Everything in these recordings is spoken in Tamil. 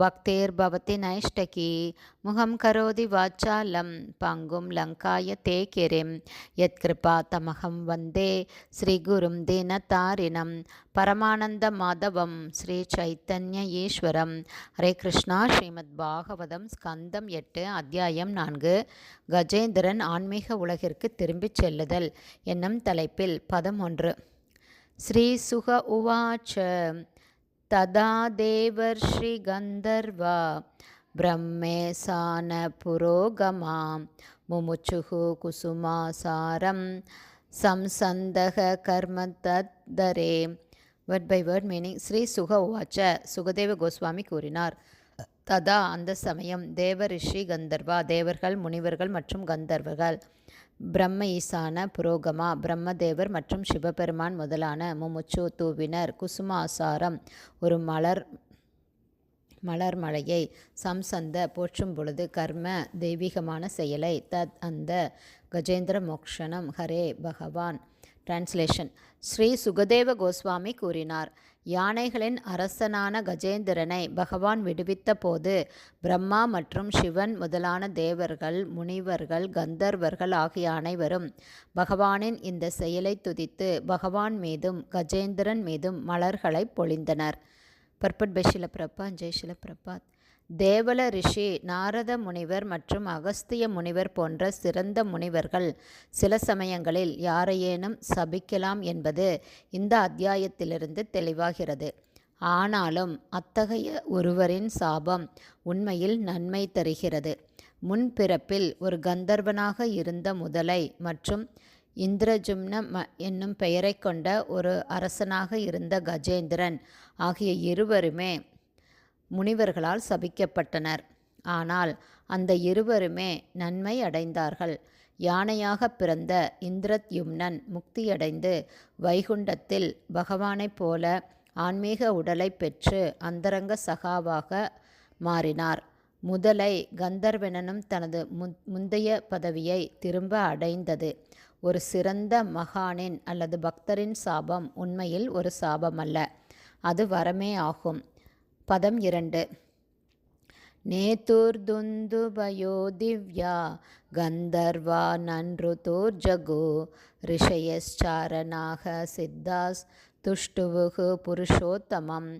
பக்தேர் பவதி நைஷ்டகி முகம் கரோதி வாச்சாலம் பங்கும் லங்காய தே கிரிம் யத்கிருபா தமகம் வந்தே ஸ்ரீகுரும் தீனதாரிணம் பரமானந்த மாதவம் ஸ்ரீ சைத்தன்ய ஈஸ்வரம் ஹரே கிருஷ்ணா ஸ்ரீமத் பாகவதம் ஸ்கந்தம் எட்டு அத்தியாயம் நான்கு। கஜேந்திரன் ஆன்மீக உலகிற்கு திரும்பிச் செல்லுதல் என்னும் தலைப்பில் பதம் ஒன்று. ஸ்ரீ சுக உவாச்ச ததா தேவர்ஷி கந்தர்வா பிரம்மேசான புரோகமா முமுச்சுகு குசுமாசாரம் சம்சந்தக கர்ம தத்தரே word by word meaning Shri Shuka உவாச்ச சுகதேவ கோஸ்வாமி கூறினார் ததா அந்த சமயம் தேவ ரிஷி கந்தர்வா தேவர்கள் முனிவர்கள் மற்றும் கந்தர்வர்கள். பிரம்ம ஈசான புரோகமா பிரம்மதேவர் மற்றும் சிவபெருமான் முதலான முமுச்சு தூவினர் குசுமாசாரம் ஒரு மலர் மலர் மலையை சம்சந்த போற்றும் பொழுது கர்ம தெய்வீகமான செயலை தத் அந்த கஜேந்திர மோக்ஷனம் ஹரே பகவான். டிரான்ஸ்லேஷன் ஸ்ரீ சுகதேவ கோஸ்வாமி கூறினார். யானைகளின் அரசனான கஜேந்திரனை பகவான் விடுவித்த போது பிரம்மா மற்றும் சிவன் முதலான தேவர்கள் முனிவர்கள் கந்தர்வர்கள் ஆகிய அனைவரும் பகவானின் இந்த செயலை துதித்து பகவான் மீதும் கஜேந்திரன் மீதும் மலர்களை பொழிந்தனர். பர்பட் பை பிரபா ஜெய் பிரபாத் தேவல ரிஷி நாரத முனிவர் மற்றும் அகஸ்திய முனிவர் போன்ற சிறந்த முனிவர்கள் சில சமயங்களில் யாரையேனும் சபிக்கலாம் என்பது இந்த அத்தியாயத்திலிருந்து தெளிவாகிறது. ஆனாலும் அத்தகைய ஒருவரின் சாபம் உண்மையில் நன்மை தருகிறது. முன்பிறப்பில் ஒரு கந்தர்வனாக இருந்த முதலை மற்றும் இந்திரஜும்ன ம என்னும் பெயரை கொண்ட ஒரு அரசனாக இருந்த கஜேந்திரன் ஆகிய இருவருமே முனிவர்களால் சபிக்கப்பட்டனர். ஆனால் அந்த இருவருமே நன்மை அடைந்தார்கள். யானையாக பிறந்த இந்திரத்யும்னன் முக்தியடைந்து வைகுண்டத்தில் பகவானைப் போல ஆன்மீக உடலை பெற்று அந்தரங்க சகாவாக மாறினார். முதலை கந்தர்வெனனும் தனது முந்தைய பதவியை திரும்ப அடைந்தது. ஒரு சிறந்த மகானின் அல்லது பக்தரின் சாபம் உண்மையில் ஒரு சாபமல்ல. அது வரமே ஆகும். பதம் இரண்டு. நேதுர்துந்துபயோ திவ்யா கந்தர்வா நன்ருதோர்ஜகோ ரிஷயச்சாரணாக சித்தாஸ் துஷ்டுவுகு புருஷோத்தமம்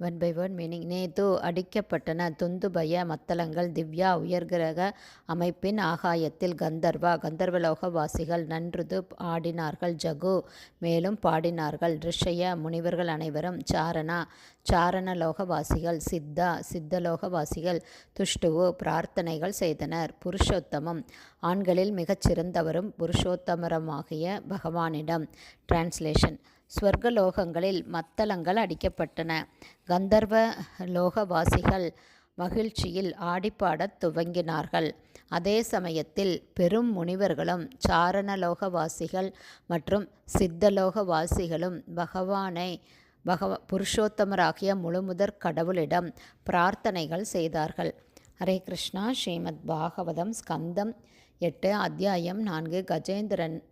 ஒன் பை ஒன் மீனிங் நேது அடிக்கப்பட்டன துந்துபய மத்தளங்கள் திவ்யா உயர்கிரக அமைப்பின் ஆகாயத்தில் கந்தர்வா கந்தர்வலோகவாசிகள் நன்றுது ஆடினார்கள் ஜகு மேலும் பாடினார்கள். ரிஷய முனிவர்கள் அனைவரும் சாரணா சாரணலோகவாசிகள் சித்தா சித்தலோகவாசிகள் துஷ்டுவு பிரார்த்தனைகள் செய்தனர். புருஷோத்தமம் ஆண்களில் மிகச்சிறந்தவரும் புருஷோத்தமரமாகிய பகவானிடம். டிரான்ஸ்லேஷன் ஸ்வர்கலோகங்களில் மத்தளங்கள் அடிக்கப்பட்டன. கந்தர்வ லோகவாசிகள் மகிழ்ச்சியில் ஆடிப்பாடத் துவங்கினார்கள். அதே சமயத்தில் பெரும் முனிவர்களும் சாரணலோகவாசிகள் மற்றும் சித்தலோகவாசிகளும் பகவானை பகவ புருஷோத்தமராகிய முழுமுதற் கடவுளிடம் பிரார்த்தனைகள் செய்தார்கள். ஹரே கிருஷ்ணா. ஸ்ரீமத் பாகவதம் ஸ்கந்தம் எட்டு அத்தியாயம் நான்கு. கஜேந்திரன்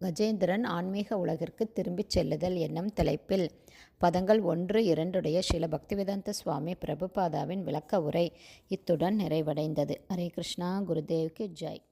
கஜேந்திரன் ஆன்மீக உலகிற்கு திரும்பிச் செல்லுதல் என்னும் தலைப்பில் பதங்கள் ஒன்று இரண்டுடைய ஸ்ரீல பக்திவேதாந்த சுவாமி பிரபுபாதாவின் விளக்க உரை இத்துடன் நிறைவடைந்தது. ஹரே கிருஷ்ணா குருதேவ்க்கு ஜெய்.